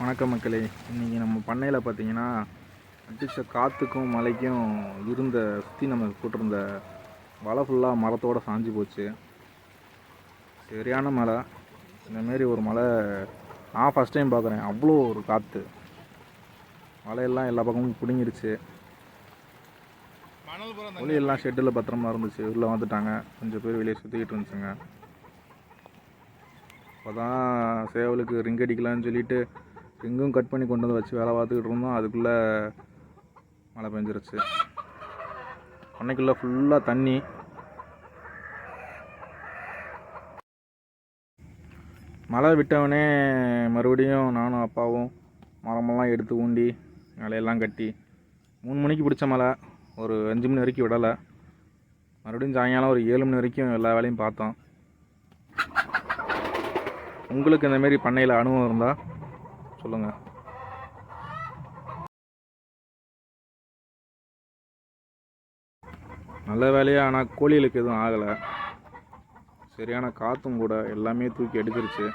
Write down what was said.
வணக்கம் மக்களே. இன்றைக்கி நம்ம பண்ணையில் பார்த்தீங்கன்னா அடித்த காற்றுக்கும் மழைக்கும் இருந்த சுற்றி நம்ம போட்டிருந்த வலை ஃபுல்லாக மரத்தோடு சாஞ்சு போச்சு. சரியான மழை. இந்தமாரி ஒரு மழை நான் ஃபஸ்ட் டைம் பார்க்குறேன் அவ்வளோ ஒரு காற்று மழையெல்லாம் எல்லா பக்கமும் பிடுங்கிருச்சு. மணல் ஒளி எல்லாம் ஷெட்டில் பத்திரமா இருந்துச்சு. உள்ளே வந்துட்டாங்க. கொஞ்சம் பேர் வெளியே சுற்றிக்கிட்டு இருந்துச்சுங்க. அப்போ தான் சேவலுக்கு ரிங் அடிக்கலான்னு சொல்லிட்டு எங்கும் கட் பண்ணி கொண்டு வந்து வச்சு வேலை பார்த்துக்கிட்டு இருந்தோம். அதுக்குள்ளே மழை பெஞ்சிருச்சு. அன்னைக்குள்ளே ஃபுல்லாக தண்ணி. மழை விட்டவனே மறுபடியும் நானும் அப்பாவும் மரமெல்லாம் எடுத்து ஊண்டி வேலையெல்லாம் கட்டி மூணு மணிக்கு பிடிச்ச மழை. ஒரு அஞ்சு மணி வரைக்கும் விடலை. மறுபடியும் சாயங்காலம் ஒரு ஏழு மணி வரைக்கும் எல்லா வேலையும் பார்த்தோம். உங்களுக்கு இந்தமாரி பண்ணையில் அனுபவம் இருந்தால் சொல்லுங்கள் நல்ல வேலையாக ஆனால் கோழிகளுக்கு எதுவும் ஆகலை. சரியான காற்றும் கூட எல்லாமே தூக்கி எடுத்துருச்சு